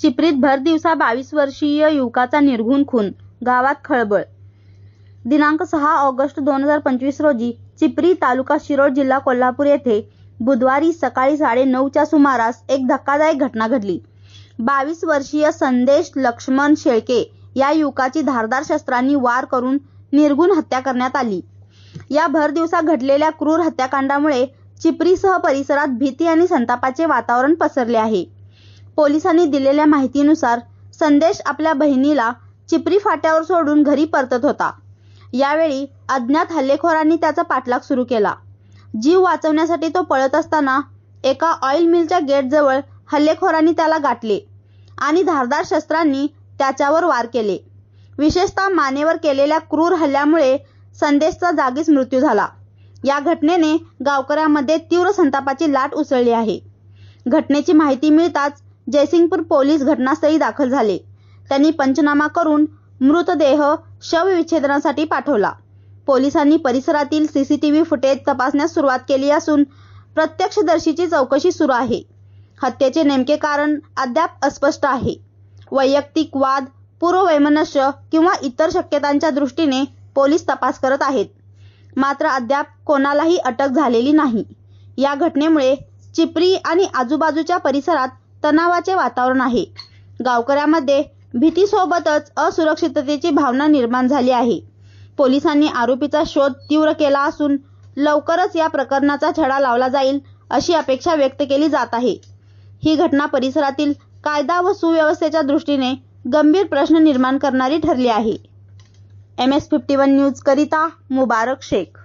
चिपरीत भर दिवसा बावीस वर्षीय युवकाचा निर्घुण खून गावात खळबळ. दिनांक सहा ऑगस्ट दोन हजार पंचवीस रोजी चिपरी तालुका शिरोळ जिल्हा कोल्हापूर येथे बुधवारी सकाळी साडे नऊच्या सुमारास एक धक्कादायक घटना घडली. बावीस वर्षीय संदेश लक्ष्मण शेळके या युवकाची धारदार शस्त्रांनी वार करून निर्गुण हत्या करण्यात आली. या भर दिवसा घडलेल्या क्रूर हत्याकांडामुळे चिपरीसह परिसरात भीती आणि संतापाचे वातावरण पसरले आहे. पोलिसांनी दिलेल्या माहितीनुसार संदेश आपल्या बहिणीला चिपरी फाट्यावर सोडून घरी परतत होता. यावेळी अज्ञात हल्लेखोरांनी त्याचा पाठलाग सुरू केला. जीव वाचवण्यासाठी तो पळत असताना एका ऑइल मिलच्या गेटजवळ हल्लेखोरांनी त्याला गाठले आणि धारदार शस्त्रांनी त्याच्यावर वार केले. विशेषतः मानेवर केलेल्या क्रूर हल्ल्यामुळे संदेशचा जागीच मृत्यू झाला. या घटनेने गावकऱ्यांमध्ये तीव्र संतापाची लाट उसळली आहे. घटनेची माहिती मिळताच जयसिंगपूर पोलीस घटनास्थळी दाखल झाले. त्यांनी पंचनामा करून मृतदेह शवविच्छेदनासाठी पाठवला. पोलिसांनी परिसरातील सीसीटीव्ही फुटेज तपासण्यास सुरुवात केली असून प्रत्यक्षदर्शीची चौकशी सुरू आहे. हत्येचे नेमके कारण अद्याप अस्पष्ट आहे. वैयक्तिक वाद पूर्ववैमनस्य किंवा इतर शक्यतांच्या दृष्टीने पोलीस तपास करत आहेत. मात्र अद्याप कोणालाही अटक झालेली नाही. या घटनेमुळे चिपरी आणि आजूबाजूच्या परिसरात तणावाचे वातावरण आहे. गावकऱ्यांमध्ये भीतीसोबतच असुरक्षिततेची भावना निर्माण झाली आहे. पोलिसांनी आरोपीचा शोध तीव्र केला असून लवकरच या प्रकरणाचा छडा लावला जाईल अशी अपेक्षा व्यक्त केली जात आहे. ही घटना परिसरातील कायदा व सुव्यवस्थेच्या दृष्टीने गंभीर प्रश्न निर्माण करणारी ठरली आहे. M S fifty one news करिता मुबारक शेख.